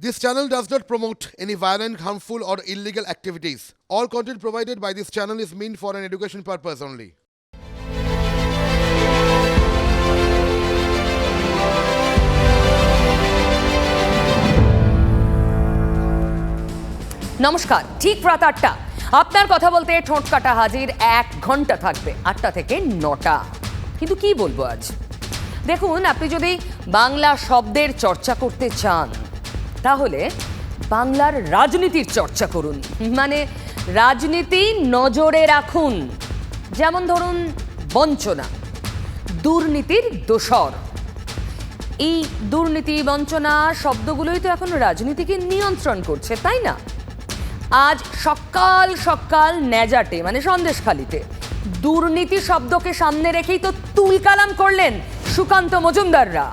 This channel does not promote any violent, harmful, or illegal activities. All content provided by this channel is meant for an education purpose only. নমস্কার ঠিক রাত আটটা আপনার কথা বলতে ঠোঁট কাটা হাজির এক ঘণ্টা থাকবে আটটা থেকে নটা কিন্তু কি বলব আজ দেখুন আপনি যদি বাংলা শব্দের চর্চা করতে চান তাহলে বাংলার রাজনীতির চর্চা করুন। মানে রাজনীতি নজরে রাখুন। যেমন ধরুন, বঞ্চনা, দুর্নীতির দোসর এই দুর্নীতি, বঞ্চনা শব্দগুলোই তো এখন রাজনীতিকে নিয়ন্ত্রণ করছে, তাই না? আজ সকাল সকাল ন্যাজাটে মানে সন্দেশখালিতে, দুর্নীতি শব্দকে সামনে রেখেই তো তুলকালাম করলেন সুকান্ত মজুমদাররা।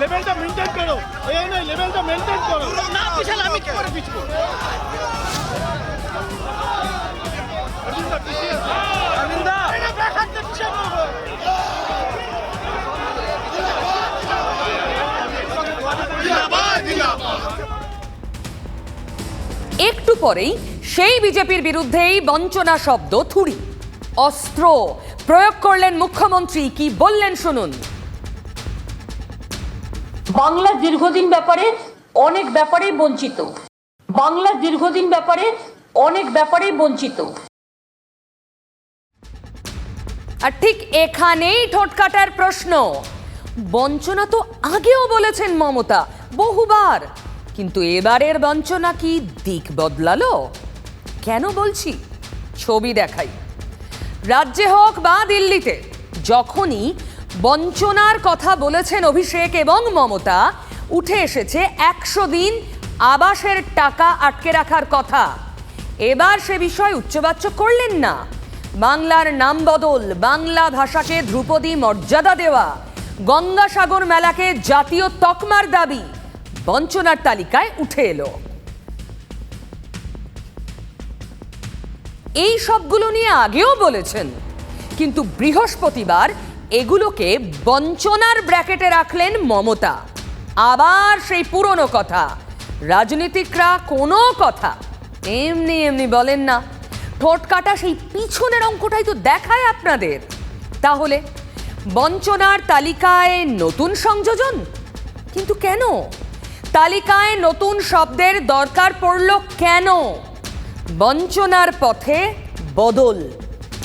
লেভেলটা মেনটেন করো। এই নয় লেভেলটা মেনটেন করো। না পিছালে আমি কি করে পিছবো। একটু পরেই সেই বিজেপির বিরুদ্ধেই বঞ্চনা শব্দ থুড়ি। অস্ত্র প্রয়োগ করলেন মুখ্যমন্ত্রী কি বললেন শুনুন। বাংলা দীর্ঘদিন ব্যাপারে অনেক ব্যাপারেই বঞ্চিত। বাংলা দীর্ঘদিন ব্যাপারে অনেক ব্যাপারেই বঞ্চিত। আর ঠিক এখানেই ঠোঁট কাটার প্রশ্ন। বঞ্চনা তো আগেও বলেছেন মমতা, বহুবার। কিন্তু এবারের বঞ্চনা কি দিক বদলালো? কেন বলছি? ছবি দেখাই। রাজ্যে হোক বা দিল্লিতে, যখনই বঞ্চনার কথা বলেছেন অভিষেক এবং মমতা। উঠে এসেছে একশো দিন আবাসের টাকা আটকে রাখার কথা। এবার সে বিষয় উচ্চবাচ্য করলেন না। বাংলার নাম বদল, বাংলা ভাষাকে ধ্রুপদী মর্যাদা দেওয়া, গঙ্গাসাগর মেলাকে জাতীয় তকমার দাবি, বঞ্চনার তালিকায় উঠে এলো। এই সবগুলো নিয়ে আগেও বলেছেন, কিন্তু বৃহস্পতিবার এগুলোকে বঞ্চনার ব্র্যাকেটে রাখলেন মমতা। আবার সেই পুরনো কথা। রাজনীতিকরা কোনো কথা এমনি এমনি বলেন না। ঠোঁট কাটা সেই পিছনের অঙ্কটাই তো দেখায় আপনাদের। তাহলে বঞ্চনার তালিকায় নতুন সংযোজন? কিন্তু কেন? তালিকায় নতুন শব্দের দরকার পড়ল কেন? বঞ্চনার পথে বদল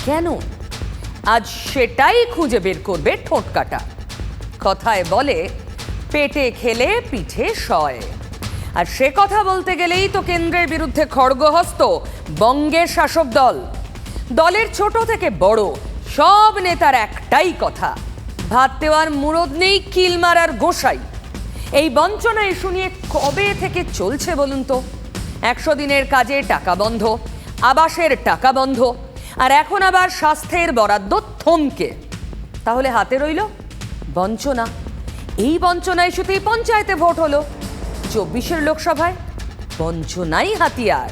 কেন? আজ সেটাই খুঁজে বের করবে ঠোঁট কাটা। কথায় বলে, পেটে খেলে পিঠে সয়। আর সে কথা বলতে গেলেই তো কেন্দ্রের বিরুদ্ধে খড়গহস্ত, বঙ্গের শাসক দল। দলের ছোট থেকে বড়, সব নেতার একটাই কথা। ভাত দেওয়ার মুরদ নেই, কিল মারার গোসাই। এই বঞ্চনা ইস্যু নিয়ে কবে থেকে চলছে বলুন তো? একশো দিনের কাজে টাকা বন্ধ, আবাসের টাকা বন্ধ আর এখন আবার স্বাস্থ্যের বরাদ্দ থমকে। তাহলে হাতে রইল বঞ্চনা। এই বঞ্চনা ইস্যুতেই পঞ্চায়েতে ভোট হলো। চব্বিশের লোকসভায় বঞ্চনাই হাতিয়ার।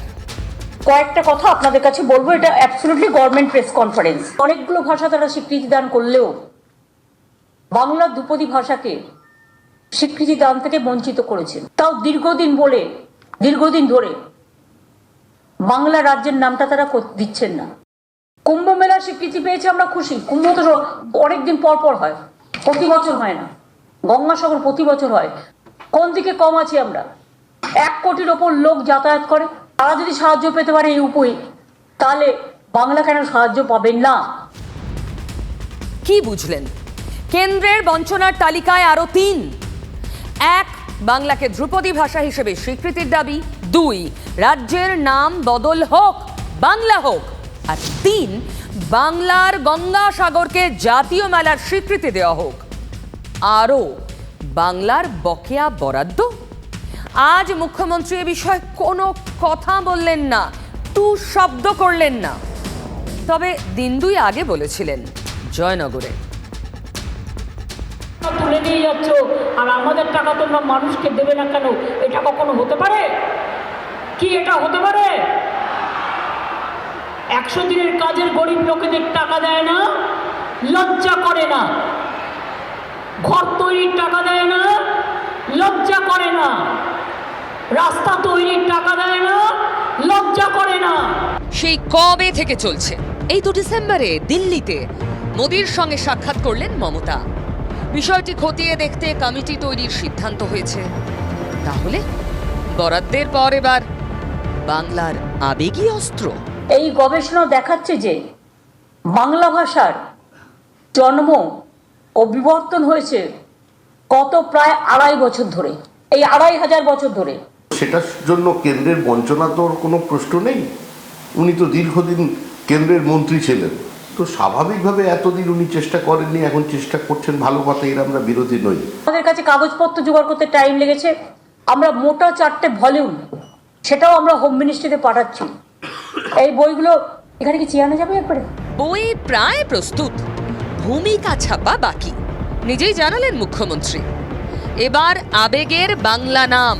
কয়েকটা কথা আপনাদের কাছে বলব, এটা অ্যাবসলিউটলি গভর্নমেন্ট প্রেস কনফারেন্স অনেকগুলো ভাষা তারা স্বীকৃতি দান করলেও বাংলা দুপদী ভাষাকে স্বীকৃতি দান থেকে বঞ্চিত করেছেন। তাও দীর্ঘদিন বলে, দীর্ঘদিন ধরে বাংলা রাজ্যের নামটা তারা দিচ্ছেন না। কুম্ভ মেলার স্বীকৃতি পেয়েছে, আমরা খুশি। কুম্ভ তো অনেকদিন পর পর হয়, প্রতি বছর হয় না। গঙ্গাসাগর প্রতি বছর হয়। কোন দিকে কম আছি আমরা? এক কোটির ওপর লোক যাতায়াত করে। তারা যদি সাহায্য পেতে পারে এই উপায়ে তাহলে বাংলা কেন সাহায্য পাবেন না? কি বুঝলেন? কেন্দ্রের বঞ্চনার তালিকায় আরও তিন। এক, বাংলাকে ধ্রুপদী ভাষা হিসেবে স্বীকৃতির দাবি। দুই, রাজ্যের নাম বদল হোক, বাংলা হোক। আর তিন, বাংলার গঙ্গাসাগরকে জাতীয় মেলার স্বীকৃতি দেওয়া হোক। আরও, বাংলার বকেয়া বরাদ্দ? আজ মুখ্যমন্ত্রী এ বিষয়ে কোনো কথা বললেন না টু শব্দ করলেন না। তবে দিন দুই আগে বলেছিলেন, জয়নগরে। তুলে নিয়ে যাচ্ছ, আর আমাদের টাকা তোমরা মানুষকে দেবে না কেন? এটা কখনো হতে পারে? কি এটা হতে পারে? একশো দিনের কাজের গরিব লোকেদের টাকা দেয় না, লজ্জা করে না। ঘর তৈরির টাকা দেয় না, লজ্জা করে না। রাস্তা তৈরির টাকা দেয় না, লজ্জা করে না। সেই কবে থেকে চলছে? এই তো ডিসেম্বরে, দিল্লিতে। মোদির সঙ্গে সাক্ষাৎ করলেন মমতা। বিষয়টি খতিয়ে দেখতে কমিটি তৈরির সিদ্ধান্ত হয়েছে। তাহলে, বরাদ্দের পর এবার বাংলার আবেগী অস্ত্র। এই গবেষণা দেখাচ্ছে যে বাংলা ভাষার জন্ম ও বিবর্তন হয়েছে কত প্রায় আড়াই বছর ধরে। এই আড়াই হাজার বছর ধরে। সেটার জন্য কেন্দ্রের বঞ্চনা তো কোনো প্রশ্ন নেই। উনি তো দীর্ঘদিন কেন্দ্রের মন্ত্রী ছিলেন। তো স্বাভাবিকভাবে এতদিন উনি চেষ্টা করেননি এখন চেষ্টা করছেন ভালো কথা এর আমরা বিরোধী নই। আমাদের কাছে কাগজপত্র জোগাড় করতে টাইম লেগেছে। আমরা মোটা চারটে ভলিউম সেটাও আমরা হোম মিনিস্ট্রিতে পাঠাচ্ছি। এই বইগুলো এখানে কি চেয়ানো যাবে একবারে? বই প্রায় প্রস্তুত। ভূমিকা ছাপা বাকি। নিজেই জানালেন মুখ্যমন্ত্রী। এবার আবেগের বাংলা নাম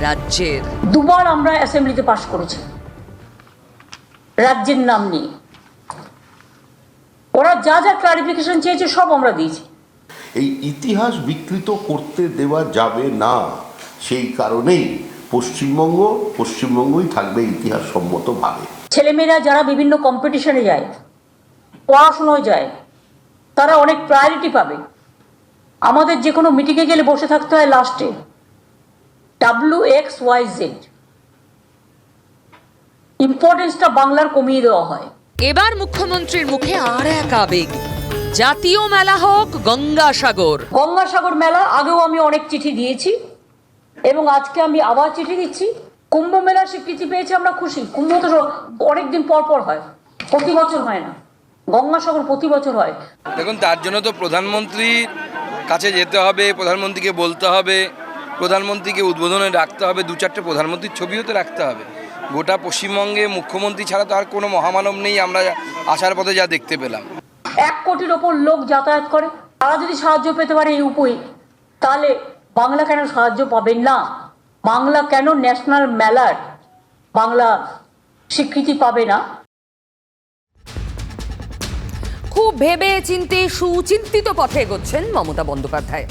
রাজ্যের। দুবার আমরা অ্যাসেম্বলিতে পাশ করেছি। রাজ্যের নাম নিয়ে। ওরা যা যা ক্লারিফিকেশন চেয়েছে সব আমরা দিয়েছি। এই ইতিহাস বিকৃত করতে দেওয়া যাবে না সেই কারণেই পশ্চিমবঙ্গ পশ্চিমবঙ্গই থাকবে ইতিহাস সম্মতভাবে ছেলেমেয়েরা যারা বিভিন্ন কম্পিটিশনে যায় পড়াশোনায় যায় তারা অনেক প্রায়োরিটি পাবে। আমাদের যে কোনো মিটিংয়ে গেলে বসে থাকতে হয় লাস্টে ডাব্লিউ এক্স ওয়াই জেড ইম্পর্টেন্সটা বাংলার কমিয়ে দেওয়া হয়। এবার মুখ্যমন্ত্রীর মুখে আর এক আবেগ। জাতীয় মেলা হোক গঙ্গাসাগর। গঙ্গাসাগর মেলা আগেও আমি অনেক চিঠি দিয়েছি। এবং আজকে আমি আবার চিঠি দিচ্ছি। কুম্ভ মেলার স্বীকৃতি পেয়েছে আমরা খুশি। কুম্ভ তো অনেকদিন পর পর হয়। প্রতি বছর হয় না। গঙ্গাসাগর প্রতি বছর হয়। দেখুন তার জন্য তো প্রধানমন্ত্রীর কাছে যেতে হবে প্রধানমন্ত্রীকে বলতে হবে প্রধানমন্ত্রীকে উদ্বোধনে রাখতে হবে দু চারটে প্রধানমন্ত্রীর ছবিও তো রাখতে হবে। গোটা পশ্চিমবঙ্গে মুখ্যমন্ত্রী ছাড়া তো আর কোনো মহামানব নেই আমরা আসার পথে যা দেখতে পেলাম। এক কোটির ওপর লোক যাতায়াত করে। তারা যদি সাহায্য পেতে পারে এই উপায়ে তাহলে বাংলা কেন সাহায্য পাবেন না? বাংলা কেন ন্যাশনাল মেলার বাংলা স্বীকৃতি পাবে না? খুব ভেবে চিন্তে সুচিন্তিত পথে এগোচ্ছেন মমতা বন্দ্যোপাধ্যায়।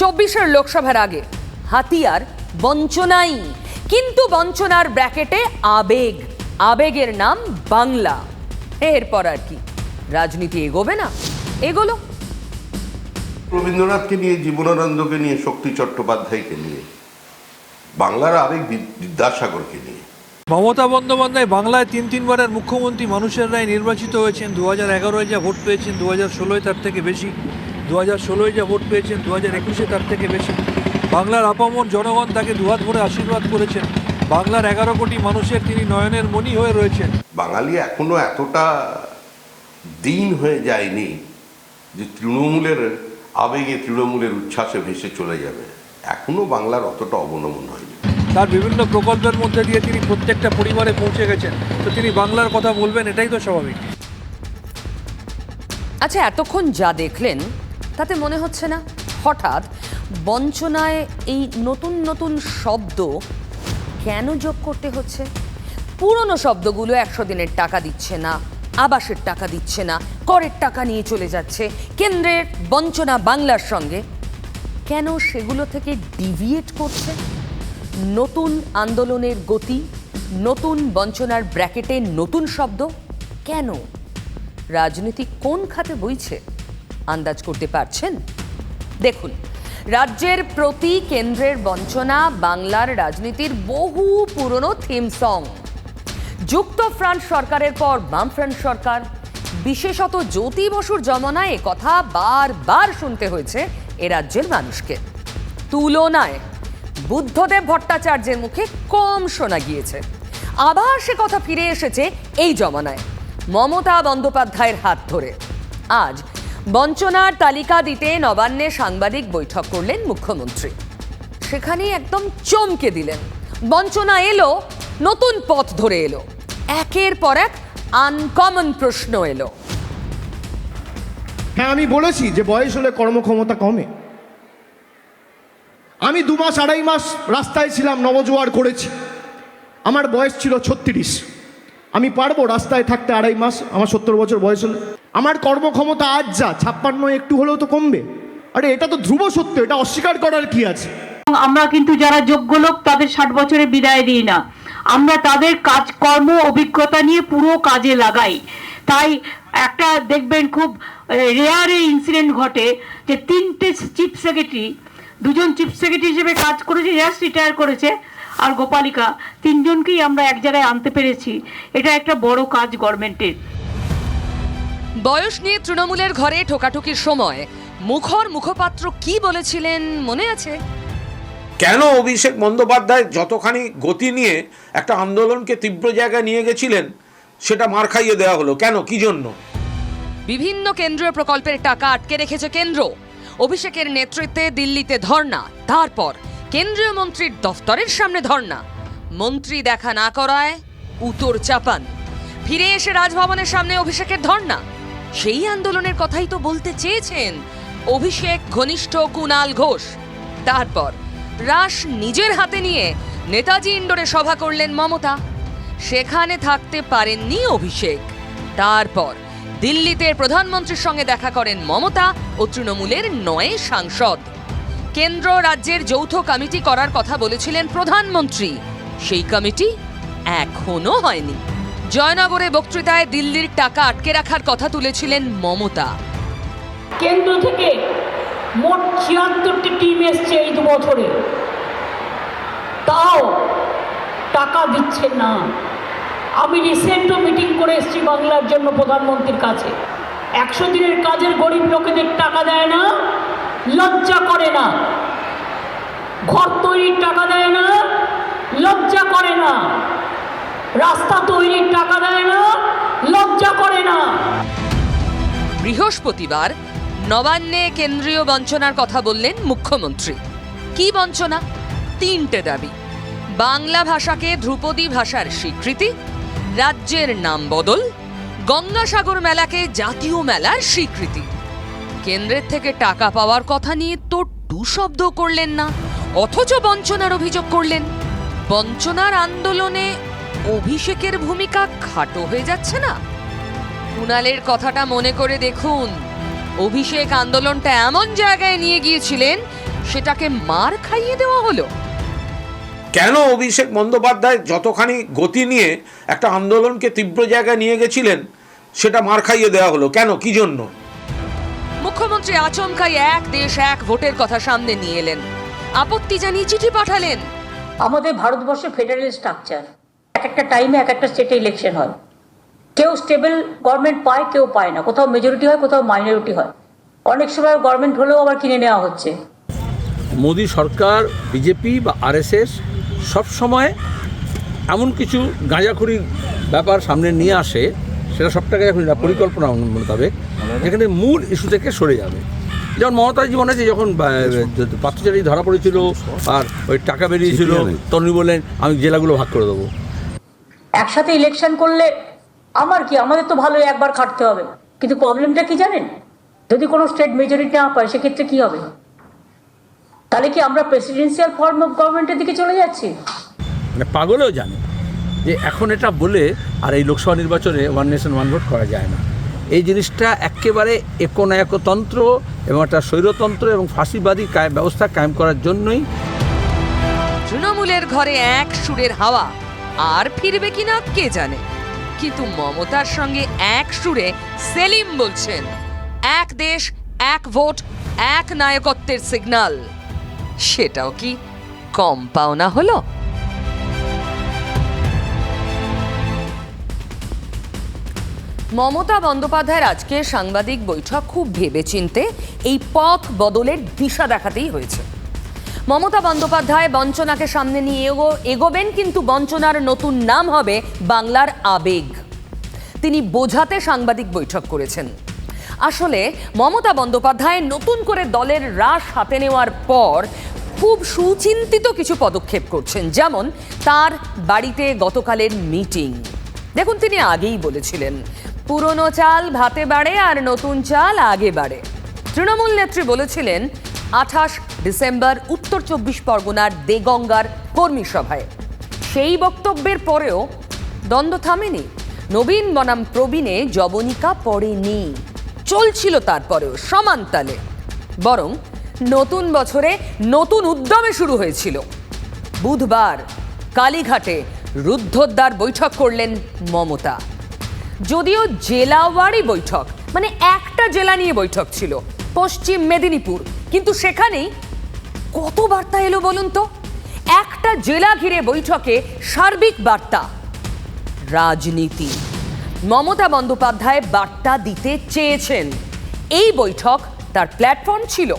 চব্বিশের লোকসভার আগে হাতিয়ার বঞ্চনাই, কিন্তু বঞ্চনার ব্র্যাকেটে আবেগ। আবেগের নাম বাংলা। এরপর আর কি? রাজনীতি এগোবে না? এগোলো। রবীন্দ্রনাথকে নিয়ে জীবনানন্দকে নিয়ে শক্তি চট্টোপাধ্যায়কে নিয়ে বাংলার আবেগ বি- বিদ্যাসাগরকে নিয়ে। মমতা বন্দ্যোপাধ্যায় বাংলায় তিন তিনবারের মুখ্যমন্ত্রী মানুষের রায় নির্বাচিত হয়েছেন। দু হাজার এগারোয় যা ভোট পেয়েছেন দু হাজার ষোলোয় তার থেকে বেশি। দু হাজার ষোলোয় যা ভোট পেয়েছেন দু হাজার একুশে তার থেকে বেশি। বাংলার আপামর জনগণ তাকে দুহাত ভরে আশীর্বাদ করেছেন। বাংলার এগারো কোটি মানুষের তিনি নয়নের মণি হয়ে রয়েছেন। বাঙালি এখনও এতটা দিন হয়ে যায়নি যে তৃণমূলের আবেগে তৃণমূলের উচ্ছ্বাসে ভেসে চলে যাবে। এখনও বাংলার অতটা অবনমন হয়নি। তার বিভিন্ন প্রকল্পের মধ্যে দিয়ে তিনি প্রত্যেকটা পরিবারে পৌঁছে গেছেন। তো তিনি বাংলার কথা বলবেন এটাই তো স্বাভাবিক। আচ্ছা এতক্ষণ যা দেখলেন তাতে মনে হচ্ছে না? হঠাৎ বঞ্চনায় এই নতুন নতুন শব্দ কেন যোগ করতে হচ্ছে? পুরনো শব্দগুলো একশো দিনের টাকা দিচ্ছে না। আবাসের টাকা দিচ্ছে না, করের টাকা নিয়ে চলে যাচ্ছে। কেন্দ্রের বঞ্চনা বাংলার সঙ্গে। কেন সেগুলো থেকে ডিভিয়েট করছে? নতুন আন্দোলনের গতি, নতুন বঞ্চনার ব্র্যাকেটে নতুন শব্দ। কেন? রাজনীতি কোন খাতে বইছে? আন্দাজ করতে পারছেন? দেখুন, রাজ্যের প্রতি কেন্দ্রের বঞ্চনা বাংলার রাজনীতির বহু পুরনো থিম সং যুক্ত ফ্রন্ট সরকারের পর বামফ্রন্ট সরকার। বিশেষত জ্যোতি বসুর জমানায় কথা বারবার শুনতে হয়েছে এ রাজ্যের মানুষকে। তুলনায় বুদ্ধদেব ভট্টাচার্যের মুখে কম শোনা গিয়েছে। আবার সে কথা ফিরে এসেছে এই জমানায় মমতা বন্দ্যোপাধ্যায়ের হাত ধরে। আজ বঞ্চনার তালিকা দিতে নবান্নে সাংবাদিক বৈঠক করলেন মুখ্যমন্ত্রী। সেখানেই একদম চমকে দিলেন। বঞ্চনা এলো, নতুন পথ ধরে এলো। একের পর এক আনকমন প্রশ্ন এলো। হ্যাঁ আমি বলেছি যে বয়স হলে কর্মক্ষমতা কমে। আমি দু মাস আড়াই মাস রাস্তায় ছিলাম নবজোয়ার করেছি। আমার বয়স ছিল ছত্রিশ। আমি পারব রাস্তায় থাকতে আড়াই মাস আমার সত্তর বছর বয়স হলে। আমার কর্মক্ষমতা আজ যা ছাপ্পান্ন একটু হলেও তো কমবে। আরে এটা তো ধ্রুব সত্য এটা অস্বীকার করার কি আছে? আমরা কিন্তু যারা যোগ্য লোক তাদের ষাট বছরে বিদায় দিই না। আমরা তাদের কাজকর্ম অভিজ্ঞতা নিয়ে পুরো কাজে লাগাই। তাই একটা দেখবেন খুব রেয়ারে ইনসিডেন্ট ঘটে যে তিনটে চিফ সেক্রেটারি দুজন চিফ সেক্রেটারি হিসেবে কাজ করেছে জাস্ট রিটায়ার করেছে। আর গোপালিকা, তিনজনকেই আমরা এক জায়গায় আনতে পেরেছি। এটা একটা বড় কাজ গভর্নমেন্টের। বয়স নিয়ে তৃণমূলের ঘরে ঠোকাঠুকির সময় মুখর মুখপাত্র কি বলেছিলেন মনে আছে? কেন অভিষেক বন্দ্যোপাধ্যায় যতখানি গতি নিয়ে একটা আন্দোলনকে তীব্র জায়গায় নিয়ে গেছিলেন, সেটা মার খাইয়ে দেওয়া হলো? কেন? কি জন্য? বিভিন্ন কেন্দ্রীয় প্রকল্পের টাকা আটকে রেখেছে কেন্দ্র। অভিষেকের নেতৃত্বে দিল্লিতে ধর্না তারপর কেন্দ্রীয় মন্ত্রীর দফতরের সামনে ধর্না মন্ত্রী দেখা না করায় উত্তর চাপান। ফিরে এসে রাজভবনের সামনে অভিষেকের ধর্না সেই আন্দোলনের কথাই তো বলতে চেয়েছেন অভিষেক ঘনিষ্ঠ কুনাল ঘোষ। তারপর রাস নিজের হাতে নিয়ে নেতাজি ইন্ডোরে সভা করলেন মমতা। সেখানে থাকতে পারেননি অভিষেক। তারপর দিল্লিতে প্রধানমন্ত্রীর সঙ্গে দেখা করেন মমতা ও তৃণমূলের নয় সাংসদ। কেন্দ্র রাজ্যের যৌথ কমিটি করার কথা বলেছিলেন প্রধানমন্ত্রী। সেই কমিটি এখনও হয়নি। জয়নগরে বক্তৃতায় দিল্লির টাকা আটকে রাখার কথা তুলেছিলেন মমতা। কেন্দ্র থেকে মোট ছিয়াত্তরটি টিম এসছে এই দু বছরে তাও টাকা দিচ্ছে না। আমি রিসেন্টও মিটিং করে এসেছি বাংলার জন্য প্রধানমন্ত্রীর কাছে। একশো দিনের কাজের গরিব লোকেদের টাকা দেয় না, লজ্জা করে না। ঘর তৈরির টাকা দেয় না, লজ্জা করে না। রাস্তা তৈরির টাকা দেয় না, লজ্জা করে না। বৃহস্পতিবার নবান্নে কেন্দ্রীয় বঞ্চনার কথা বললেন মুখ্যমন্ত্রী। কি বঞ্চনা? তিনটে দাবি। বাংলা ভাষাকে ধ্রুপদী ভাষার স্বীকৃতি, রাজ্যের নাম বদল, গঙ্গাসাগর মেলাকে জাতীয় মেলার স্বীকৃতি। কেন্দ্রের থেকে টাকা পাওয়ার কথা নিয়ে তো টু শব্দ করলেন না, অথচ বঞ্চনার অভিযোগ করলেন। বঞ্চনার আন্দোলনে অভিষেকের ভূমিকা খাটো হয়ে যাচ্ছে না? কুণালের কথাটা মনে করে দেখুন। অভিষেক আন্দোলনটা এমন জায়গায় নিয়ে গিয়েছিলেন সেটাকে মার খাইয়ে দেওয়া হলো। কেন অভিষেক বন্দ্যোপাধ্যায় যতখানি গতি নিয়ে একটা আন্দোলনকে তীব্র জায়গায় নিয়ে গেছিলেন সেটা মার খাইয়ে দেওয়া হলো? কেন? কি জন্য? মুখ্যমন্ত্রী আচমকাই এক দেশ এক ভোটের কথা সামনে নিয়ে এলেন। আপত্তি জানিয়ে চিঠি পাঠালেন। আমাদের ভারতবর্ষে ফেডারেল স্ট্রাকচার এক একটা টাইমে এক একটা স্টেটে ইলেকশন হয়। কেউ স্টেবল গভর্নমেন্ট পায় কেউ পায় না। কোথাও মেজরিটি হয় কোথাও মাইনরিটি হয়। অনেক সময় গভর্নমেন্ট হলেও আবার কিনে নেওয়া হচ্ছে। মোদী সরকার বিজেপি বা আরএসএস সবসময় এমন কিছু গাঁজাখুরি ব্যাপার সামনে নিয়ে আসে সেটা সবটা গাঁজাখুরি না পরিকল্পনা মোতাবেক যেখানে মূল ইস্যু থেকে সরে যাবে। যেমন মমতার জীবন আছে যখন পাত্রচারী ধরা পড়েছিল আর ওই টাকা বেরিয়েছিল তখন উনি বললেন আমি জেলাগুলো ভাগ করে দেবো। একসাথে ইলেকশন করলে আমার কি? আমাদের তো ভালোই একবার খাটতে হবে। কিন্তু প্রবলেমটা কি জানেন? যদি কোনো স্টেট মেজরিটি না পায় সেক্ষেত্রে কি হবে? তাহলে কি আমরা প্রেসিডেন্সিয়াল ফর্ম অফ গভর্নমেন্টের দিকে চলে যাচ্ছি? মানে পাগলেও জানে যে এখন এটা বলে আর এই লোকসভা নির্বাচনে ওয়ান নেশন ওয়ান ভোট করা যায় না। এই জিনিসটা একেবারে একনায়কতন্ত্র এবং একটা স্বৈরতন্ত্র এবং ফাঁসিবাদী কায়েম ব্যবস্থা কায়েম করার জন্যই। তৃণমূলের ঘরে এক সুরের হাওয়া। আর ফিরবে কিনা কে জানে? কিন্তু মমতার সঙ্গে এক সুরে সেলিম বলছেন, এক দেশ, এক ভোট, এক নায়কত্বের সিগন্যাল সেটাও কি কম পাওনা হলো? মমতা বন্দ্যোপাধ্যায়ের আজকে সাংবাদিক বৈঠক খুব ভেবেচিন্তে এই পথ বদলের দিশা দেখাতেই হয়েছে। মমতা বন্দ্যোপাধ্যায় বঞ্চনাকে সামনে নিয়ে এগো, এগোবেন কিন্তু বঞ্চনার নতুন নাম হবে বাংলার আবেগ। তিনি বোঝাতে সাংবাদিক বৈঠক করেছেন। আসলে মমতা বন্দ্যোপাধ্যায় নতুন করে দলের রাশ হাতে নেওয়ার পর খুব সুচিন্তিত কিছু পদক্ষেপ করছেন, যেমন তার বাড়িতে গতকালের মিটিং। দেখুন, তিনি আগেই বলেছিলেন, পুরনো চাল ভাতে বাড়ে আর নতুন চাল আগে বাড়ে। তৃণমূল নেত্রী বলেছিলেন আঠাশ ডিসেম্বর উত্তর চব্বিশ পরগনার দেগঙ্গার কর্মী সভায়। সেই বক্তব্যের পরেও দ্বন্দ্ব থামেনি। নবীন বনাম প্রবীণে জবনিকা পড়েনি। চলছিল তারপরেও সমান তালে। বরং নতুন বছরে নতুন উদ্যমে শুরু হয়েছিল। বুধবার কালীঘাটে রুদ্ধদ্বার বৈঠক করলেন মমতা। যদিও জেলাওয়ারি বৈঠক মানে একটা জেলা নিয়ে বৈঠক ছিল পশ্চিম মেদিনীপুর। কিন্তু সেখানেই কত বার্তা এলো বলুন তো? একটা জেলা ঘিরে বৈঠকে সার্বিক বার্তা। রাজনীতি। মমতা বন্দ্যোপাধ্যায় বার্তা দিতে চেয়েছেন। এই বৈঠক তার প্ল্যাটফর্ম ছিল।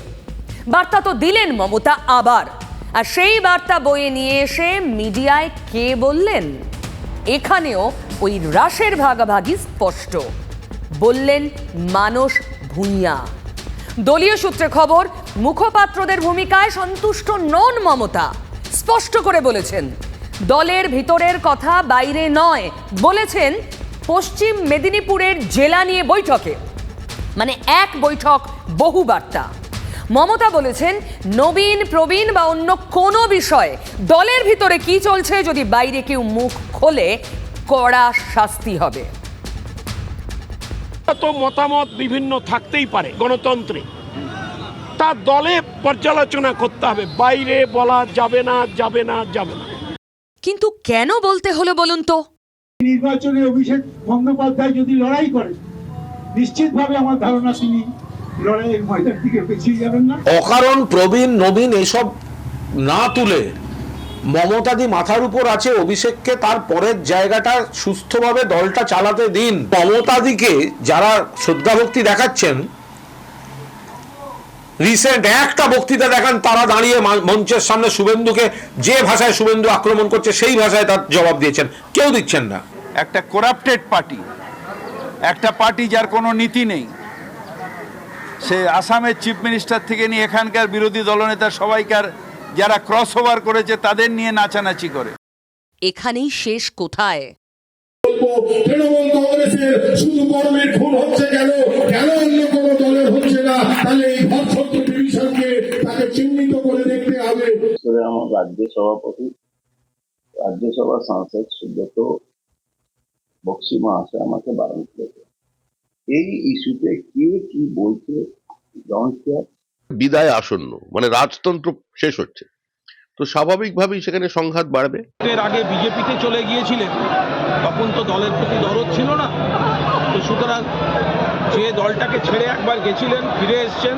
বার্তা তো দিলেন মমতা আবার। আর সেই বার্তা বয়ে নিয়ে এসে মিডিয়ায় কে বললেন? এখানেও ওই রাসের ভাগাভাগি স্পষ্ট। বললেন মানস ভূঁইয়া। দলীয় সূত্রে খবর, মুখপাত্রদের ভূমিকায় সন্তুষ্ট নন মমতা। স্পষ্ট করে বলেছেন, দলের ভিতরের কথা বাইরে নয়, বলেছেন পশ্চিম মেদিনীপুরের জেলা নিয়ে বৈঠকে। মানে এক বৈঠক, বহু বার্তা। মমতা বলেছেন, নবীন, প্রবীণ বা অন্য কোনো বিষয়ে দলের ভিতরে কি চলছে যদি বাইরে কেউ মুখ খোলে, কড়া শাস্তি হবে। তো মতামত বিভিন্ন থাকতেই পারে গণতন্ত্রে। তা দলে পর্যালোচনা করতে হবে বাইরে বলা যাবে না যাবে না যাবে না। কিন্তু কেন বলতে হলো বলুন তো? নির্বাচনে অভিষেক বন্দ্যোপাধ্যায় যদি লড়াই করেন নিশ্চিতভাবে আমার ধারণা তিনি লড়াইয়ের ময়দান থেকে পিছিয়ে যাবেন না। অকারণ প্রবীণ নবীন এসব না তুলে মমতাদি মাথার উপর আছে অভিষেককে, তার পরের জায়গাটা সুস্থভাবে দলটা চালাতে দিন। মমতাদিকে যারা শ্রদ্ধা ভক্তি দেখাচ্ছেন রিসেন্ট একটা বক্তৃতা দেখান, তারা দাঁড়িয়ে মঞ্চের সামনে শুভেন্দুকে যে ভাষায় শুভেন্দু আক্রমণ করছে, সেই ভাষায় তার জবাব দিয়েছেন। কেউ দিচ্ছেন না। একটা করাপ্টেড পার্টি একটা পার্টি যার কোনো নীতি নেই। সে আসামের চিফ মিনিস্টার থেকে নিয়ে এখানকার বিরোধী দলনেতা সবাইকার যারা ক্রস ওভার করেছে তাদের নিয়ে নাচানাচি করে। এখানেই শেষ কোথায়? তৃণমূল কংগ্রেসের শুধু কর্মের খুন হচ্ছে কেন? কেন অন্য কোনো দলের হচ্ছে না? তাহলে এই ডিভিশনকে তাকে চিহ্নিত করে দেখতে হবে। আমার রাজ্য সভাপতি রাজ্যসভা সাংসদ সুব্রত বক্সি মহাশয় আমাকে বারণ করেছে। এই ইস্যুতে কে কি বলছে ডোন্ট কেয়ার বিদায় আসন্ন মানে রাজতন্ত্র শেষ হচ্ছে। তো স্বাভাবিকভাবেই সেখানে সংঘাত বাড়বে। এর আগে বিজেপিতে চলে গিয়েছিলেন তখন তো দলের প্রতি দরদ ছিল না। তো সুতরাং যে দলটাকে ছেড়ে একবার গেছিলেন ফিরে এসছেন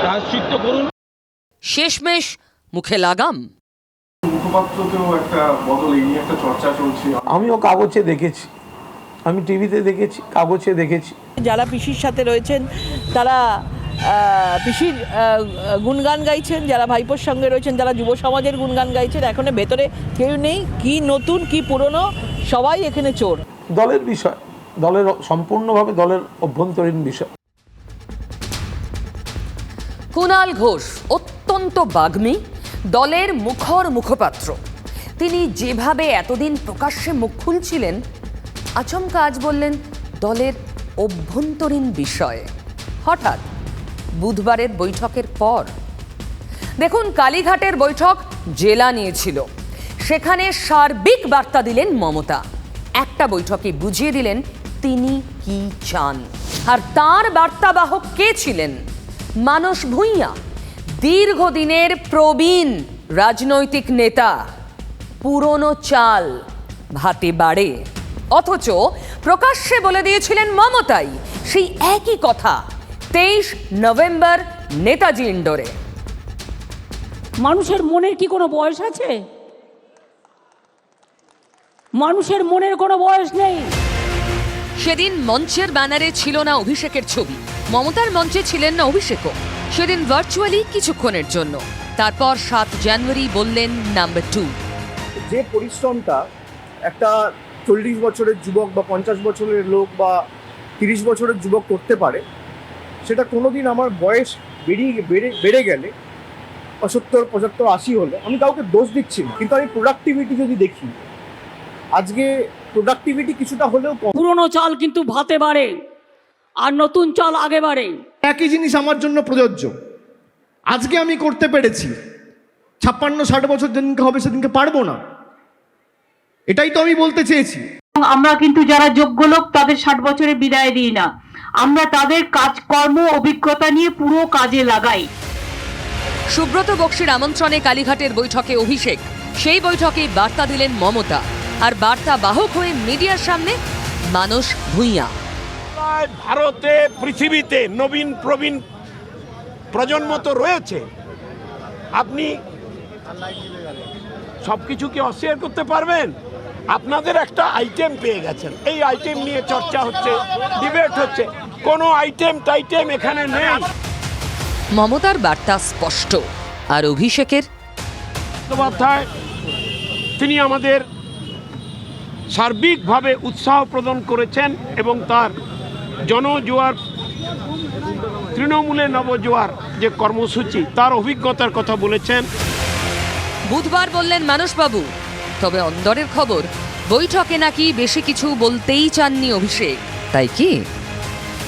প্রায়শ্চিত্ত করুন। শেষমেশ মুখে লাগাম। একটা বদল এই নিয়ে একটা চর্চা চলছে। আমিও কাগজে দেখেছি। আমি টিভিতে দেখেছি কাগজে দেখেছি। যারা পিসির সাথে রয়েছেন তারা পিসির গুণগান গাইছেন যারা ভাইপোর সঙ্গে রয়েছেন যারা যুব সমাজের গুণগান গাইছেন এখনও ভেতরে কেউ নেই। কি নতুন কি পুরনো সবাই এখানে চোর। দলের বিষয় দলের সম্পূর্ণভাবে দলের অভ্যন্তরীণ বিষয়। কুণাল ঘোষ অত্যন্ত বাগ্মী দলের মুখর মুখপাত্র। তিনি যেভাবে এতদিন প্রকাশ্যে মুখ খুলছিলেন আচমকা আজ বললেন দলের অভ্যন্তরীণ বিষয়ে। হঠাৎ বুধবারের বৈঠকের পর। দেখুন, কালীঘাটের বৈঠক জেলা নিয়েছিল। সেখানে সার্বিক বার্তা দিলেন মমতা। একটা বৈঠকে বুঝিয়ে দিলেন তিনি কি চান। আর তার বার্তাবাহক কে ছিলেন? মানস ভূঁইয়া, দীর্ঘদিনের প্রবীণ রাজনৈতিক নেতা। পুরনো চাল ভাতে বাড়ে। অথচ প্রকাশ্যে বলে দিয়েছিলেন মমতাই। সেই একই কথা তেইশ নভেম্বর নেতাজি ইন্ডোরে মানুষের মনের কি কোনো বয়স আছে? মানুষের মনের কোনো বয়স নেই। সেদিন মঞ্চের ব্যানারে ছিল না অভিষেকের ছবি। মমতার মঞ্চে ছিলেন না অভিষেকও। সেদিন ভার্চুয়ালি কিছুক্ষণের জন্য। তারপর সাত জানুয়ারি বললেন নাম্বার টু যে পরিশ্রমটা একটা চল্লিশ বছরের যুবক বা পঞ্চাশ বছরের লোক বা তিরিশ বছরের যুবক করতে পারে সেটা কোনোদিন আমার বয়স বেরিয়ে বেড়ে বেড়ে গেলে পঁচাত্তর পঁচাত্তর আশি হলে আমি কাউকে দোষ দিচ্ছি না। কিন্তু আমি প্রোডাক্টিভিটি যদি দেখি আজকে প্রোডাক্টিভিটি কিছুটা হলেও পুরনো চাল কিন্তু ভাতে বাড়ে আর নতুন চাল আগে বাড়ে। একই জিনিস আমার জন্য প্রযোজ্য। আজকে আমি করতে পেরেছি। ছাপ্পান্ন ষাট বছর যেদিনকে হবে সেদিনকে পারব না। এটাই তো আমি বলতে চেয়েছি। আমরা কিন্তু যারা যোগ্য লোক তাদের ষাট বছরে বিদায় দিই না। আমরা তাদের কাজকর্ম অভিজ্ঞতা নিয়ে পুরো কাজে লাগাই। সুব্রত বক্সির আমন্ত্রণে কালীঘাটের বৈঠকে অভিষেক। সেই বৈঠকে বার্তা দিলেন মমতা। আর বার্তা বাহক হয়ে মিডিয়ার সামনে মানুষ ভূঁইয়া। ভারতে পৃথিবীতে নবীন প্রবীণ প্রজন্ম তো রয়েছে। আপনি সব কিছু কি অস্বীকার করতে পারবেন? আপনাদের একটা আইটেম পেয়ে গেছেন। এই আইটেম নিয়ে চর্চা হচ্ছে ডিবেট হচ্ছে। কোনো আইটেম টাইটেম এখানে নেই। মমতার বার্তা স্পষ্ট। আর অভিষেকের? বন্দ্যোপাধ্যায় তিনি আমাদের সার্বিকভাবে উৎসাহ প্রদান করেছেন এবং তার জনজোয়ার তৃণমূলে নবজোয়ার যে কর্মসূচি তার অভিজ্ঞতার কথা বলেছেন। বুধবার বললেন মানসবাবু তবে অন্দরের খবর বৈঠকে নাকি বেশি কিছু বলতেই চাননি অভিষেক। তাই কি?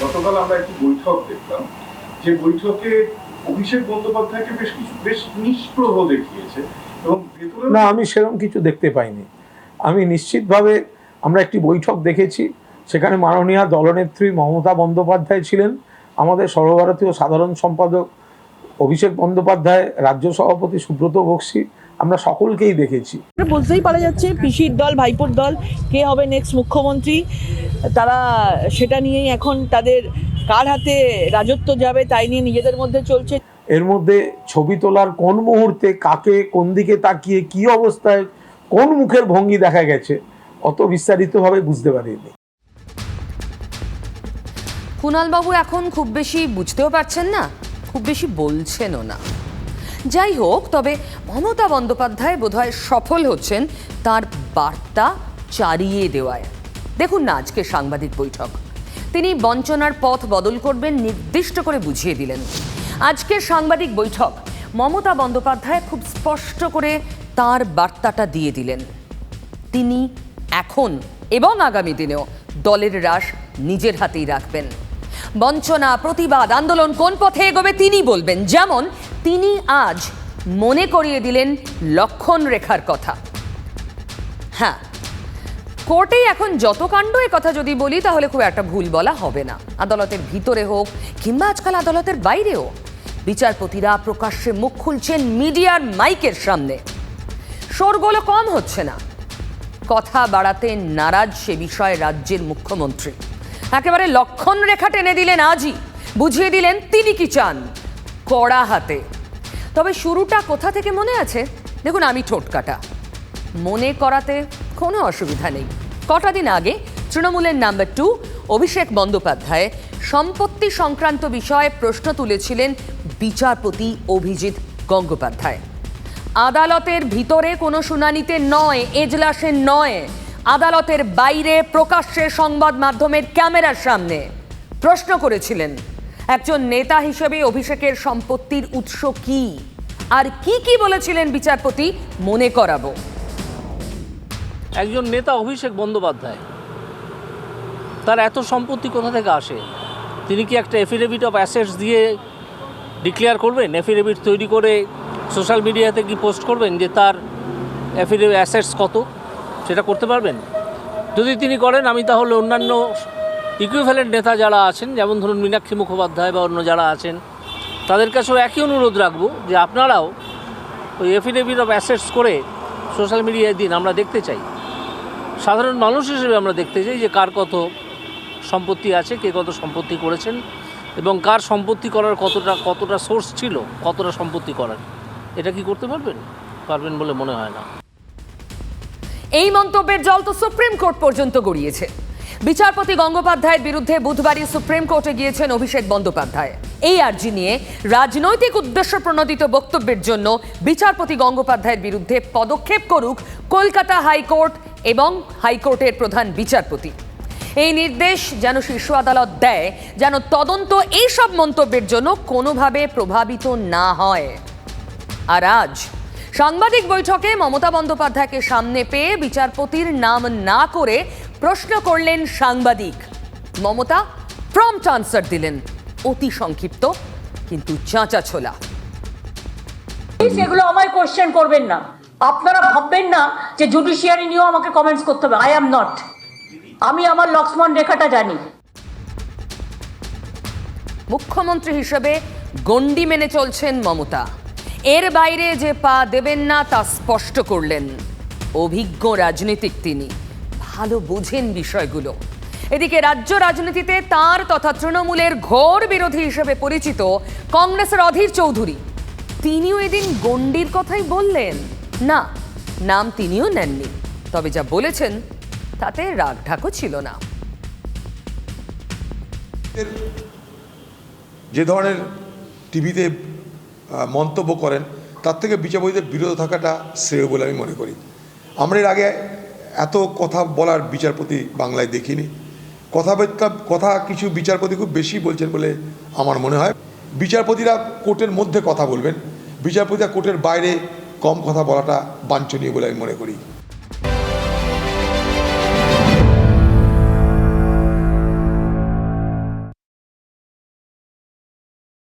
গতকাল আমরা একটি বৈঠক দেখলাম। যে বৈঠকে অভিষেক বন্দ্যোপাধ্যায়কে বেশ কিছু বেশ নিষ্প্রভ দেখিয়েছে এবং ভেতরে না আমি সেরকম কিছু দেখতে পাইনি। আমি নিশ্চিতভাবে আমরা একটি বৈঠক দেখেছি সেখানে মাননীয় দলনেত্রী মমতা বন্দ্যোপাধ্যায় ছিলেন। আমাদের সর্বভারতীয় সাধারণ সম্পাদক অভিষেক বন্দ্যোপাধ্যায় রাজ্য সভাপতি সুব্রত বক্সি আমরা সকলকেই দেখেছি। বলতেই পারা যাচ্ছে পিসির দল ভাইপোর দল কে হবে নেক্সট মুখ্যমন্ত্রী তারা সেটা নিয়েই এখন তাদের কার হাতে রাজত্ব যাবে তাই নিয়ে নিজেদের মধ্যে চলছে। এর মধ্যে ছবি তোলার কোন মুহূর্তে কাকে কোন দিকে তাকিয়ে কি অবস্থায় কোন মুখের ভঙ্গি দেখা গেছে অত বিস্তারিতভাবে বুঝতে পারিনি। কুণালবাবু এখন খুব বেশি বুঝতেও পারছেন না খুব বেশি বলছেনও না। যাই হোক তবে মমতা বন্দ্যোপাধ্যায় বোধহয় সফল হচ্ছেন তার বার্তা চারিয়ে দেওয়ায়। দেখুন না আজকে সাংবাদিক বৈঠক। তিনি বঞ্চনার পথ বদল করবেন নির্দিষ্ট করে বুঝিয়ে দিলেন। আজকের সাংবাদিক বৈঠক, মমতা বন্দ্যোপাধ্যায় খুব স্পষ্ট করে তার বার্তাটা দিয়ে দিলেন। তিনি এখন এবং আগামী দিনেও দলের রাশ নিজের হাতেই রাখবেন। বঞ্চনা, প্রতিবাদ, আন্দোলন কোন পথে এগোবে তিনি বলবেন। যেমন তিনি আজ মনে করিয়ে দিলেন লক্ষণ রেখার কথা। হ্যাঁ কোর্টেই এখন যত কাণ্ড এ কথা যদি বলি, তাহলে খুব একটা ভুল বলা হবে না। আদালতের ভিতরে হোক কিংবা আজকাল আদালতের বাইরেও, বিচারপতিরা প্রকাশ্যে মুখ খুলছেন মিডিয়ার মাইকের সামনে। শোরগোল কম হচ্ছে না। কথা বাড়াতে নারাজ সে বিষয়ে রাজ্যের মুখ্যমন্ত্রী। একেবারে লক্ষণ রেখা টেনে দিলেন আজই। বুঝিয়ে দিলেন তিনি কি চান? কড়া হাতে। তবে শুরুটা কোথা থেকে মনে আছে? দেখুন, আমি ঠোঁটকাটা মনে করাতে কোনো অসুবিধা নেই। কটা দিন আগে তৃণমূলের নাম্বার টু অভিষেক বন্দ্যোপাধ্যায় সম্পত্তি সংক্রান্ত বিষয়ে প্রশ্ন তুলেছিলেন বিচারপতি অভিজিৎ গঙ্গোপাধ্যায়। আদালতের ভিতরে কোনো শুনানিতে নয়, এজলাসে নয়। আদালতের বাইরে প্রকাশ্যে সংবাদ মাধ্যমের ক্যামেরার সামনে প্রশ্ন করেছিলেন, একজন নেতা হিসেবে অভিষেকের সম্পত্তির উৎস কি? আর কি কি বলেছিলেন বিচারপতি? মনে করাবো। একজন নেতা অভিষেক বন্দ্যোপাধ্যায়, তার এত সম্পত্তি কোথা থেকে আসে? তিনি কি একটা এফিডেভিট অফ অ্যাসেটস দিয়ে ডিক্লেয়ার করবেন? এফিডেভিট তৈরি করে সোশ্যাল মিডিয়াতে কি পোস্ট করবেন যে তার এফিডেভিট অ্যাসেটস কত? সেটা করতে পারবেন? যদি তিনি করেন, আমি তাহলে অন্যান্য ইকুইভ্যালেন্ট নেতা যারা আছেন, যেমন ধরুন মীনাক্ষী মুখোপাধ্যায় বা অন্য যারা আছেন, তাদের কাছেও একই অনুরোধ রাখব যে আপনারাও ওই এফিডেভিট অফ অ্যাসেটস করে সোশ্যাল মিডিয়ায় দিন, আমরা দেখতে চাই। সাধারণ মানুষ হিসেবে আমরা দেখতে চাই যে কার কত সম্পত্তি আছে, কে কত সম্পত্তি করেছেন এবং কার সম্পত্তি করার কতটা কতটা সোর্স ছিল, কতটা সম্পত্তি করার। এটা কি করতে পারবেন? পারবেন বলে মনে হয় না। এই মন্তব্যের জল তো সুপ্রিম কোর্ট পর্যন্ত গড়িয়েছে। বিচারপতি গঙ্গোপাধ্যায়ের বিরুদ্ধে বুধবারই সুপ্রিম কোর্টে গিয়েছেন অভিষেক বন্দ্যোপাধ্যায়। এই আর্জি নিয়ে রাজনৈতিক উদ্দেশ্য প্রণোদিত বক্তব্যের জন্য বিচারপতি গঙ্গোপাধ্যায়ের বিরুদ্ধে পদক্ষেপ করুক কলকাতা হাইকোর্ট এবং হাইকোর্টের প্রধান বিচারপতি। এই নির্দেশ যেন শীর্ষ আদালত দেয়, যেন তদন্ত এইসব মন্তব্যের জন্য কোনোভাবে প্রভাবিত না হয়। আর আজ সাংবাদিক বৈঠকে মমতা বন্দ্যোপাধ্যায়কে সামনে পেয়ে বিচারপতির নাম না করে প্রশ্ন করলেন সাংবাদিক। মমতা প্রম্পট আনসার দিলেন। অতি সংক্ষিপ্ত কিন্তু চাঁচা ছোলা। এগুলো আমায় কোশ্চেন করবেন না। আপনারা ভাববেন না যে জুডিশিয়ারি নিয়েও আমাকে কমেন্টস করতে হবে। আই অ্যাম নট আমি আমার লক্ষ্মণ রেখাটা জানি। মুখ্যমন্ত্রী হিসেবে গণ্ডি মেনে চলছেন মমতা। এর বাইরে যে পা দেবেন না তা স্পষ্ট করলেন। অভিজ্ঞ রাজনীতিক তিনি। ভালো বোঝেন বিষয়গুলো। এদিকে রাজ্য রাজনীতিতে তার তথা তৃণমূলের ঘোর বিরোধী হিসেবে পরিচিত কংগ্রেসের অধীর চৌধুরী। তিনিও এদিন গণ্ডির কথাই বললেন। না, নাম তিনিও নেননি। তবে যা বলেছেন, তাতে রাগ ঢাকও ছিল না। যে ধরনের টিভিতে মন্তব্য করেন, তার থেকে বিচারপতিদের বিরত থাকাটা শ্রেয় বলে আমি মনে করি। আমরা এর আগে এত কথা বলার বিচারপতি বাংলায় দেখিনি। কথাবার্তা কথা কিছু বিচারপতি খুব বেশি বলছেন বলে আমার মনে হয়। বিচারপতিরা কোর্টের মধ্যে কথা বলবেন, বিচারপতিরা কোর্টের বাইরে কম কথা বলাটা বাঞ্ছনীয় বলে আমি মনে করি।